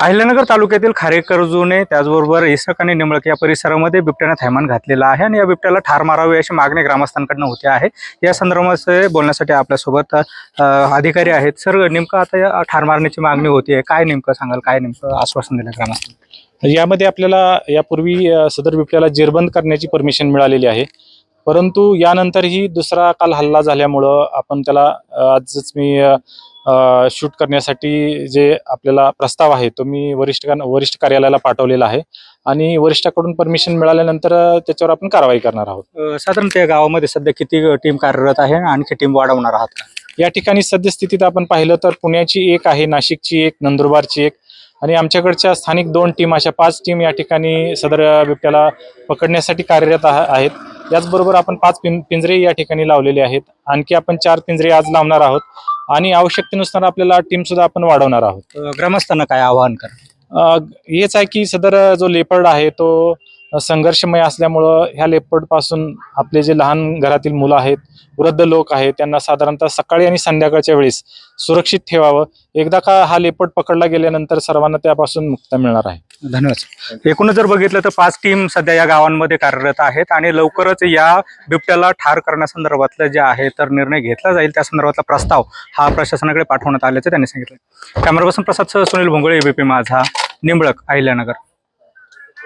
अहिल्यानगर तालुक्यातील खारेकर जुने त्याचबरोबर इसक आणि निमळक या परिसरामध्ये बिबट्याने थैमान घातलेला आहे आणि या बिबट्याला ठार मारावी अशी मागणी ग्रामस्थांकडनं होते आहे. या संदर्भात बोलण्यासाठी आपल्यासोबत अधिकारी आहेत. सर नेमकं आता या ठार मारण्याची मागणी होती आहे काय नेमकं सांगाल? काय नेमकं आश्वासन दिलं ग्रामस्थांना? यामध्ये आपल्याला यापूर्वी सदर बिबट्याला जेरबंद करण्याची परमिशन मिळालेली आहे. परंतु यानंतरही दुसरा काल हल्ला झाल्यामुळं आपण त्याला आजच मी शूट करण्यासाठी जे आपल्याला प्रस्ताव आहे तो मी वरिष्ठ वरिष्ठ कार्यालयाला पाठवलेला आहे. आणि वरिष्ठाकडून परमिशन मिळाल्यानंतर त्याच्यावर आपण कारवाई करणार आहोत. साधारणतः गावामध्ये सध्या किती टीम कार्यरत आहे आणखी टीम वाढवणार आहात? या ठिकाणी सद्यस्थितीत आपण पाहिलं तर पुण्याची एक आहे नाशिकची एक नंदुरबारची एक. आणि आमच्याकडच्या स्थानिक दोन टीम अशा पाच टीम या ठिकाणी सदर बिबट्याला पकडण्यासाठी कार्यरत आह- आहेत. याचबरोबर आपण पाच पिं पिंजरे या ठिकाणी लावलेले आहेत. आणखी आपण चार पिंजरे आज लावणार आहोत. आणि आवश्यकतेनुसार आपल्याला टीम सुद्धा आपण वाढवणार आहोत. ग्रामस्थांना काय आवाहन करा? हेच आहे की सदर जो लेपर्ड आहे तो संघर्षमय असल्यामुळं ह्या लेपटपासून आपले जे लहान घरातील मुलं आहेत वृद्ध लोक आहेत त्यांना साधारणतः सकाळी आणि संध्याकाळच्या वेळेस सुरक्षित ठेवावं. एकदा का हा लेपर्ड पकडला गेल्यानंतर सर्वांना त्यापासून मुक्ता मिळणार आहे. धन्यवाद एकूणच जर बघितलं तर पाच टीम सध्या या गावांमध्ये कार्यरत आहेत आणि लवकरच या बिबट्याला ठार करण्यासंदर्भातलं जे आहे तर निर्णय घेतला जाईल. त्या संदर्भातला प्रस्ताव हा प्रशासनाकडे पाठवण्यात आल्याचं त्यांनी सांगितलं. Camera Prasad Sunil Bhongale ABP Majha Nimbalak Ahilyanagar.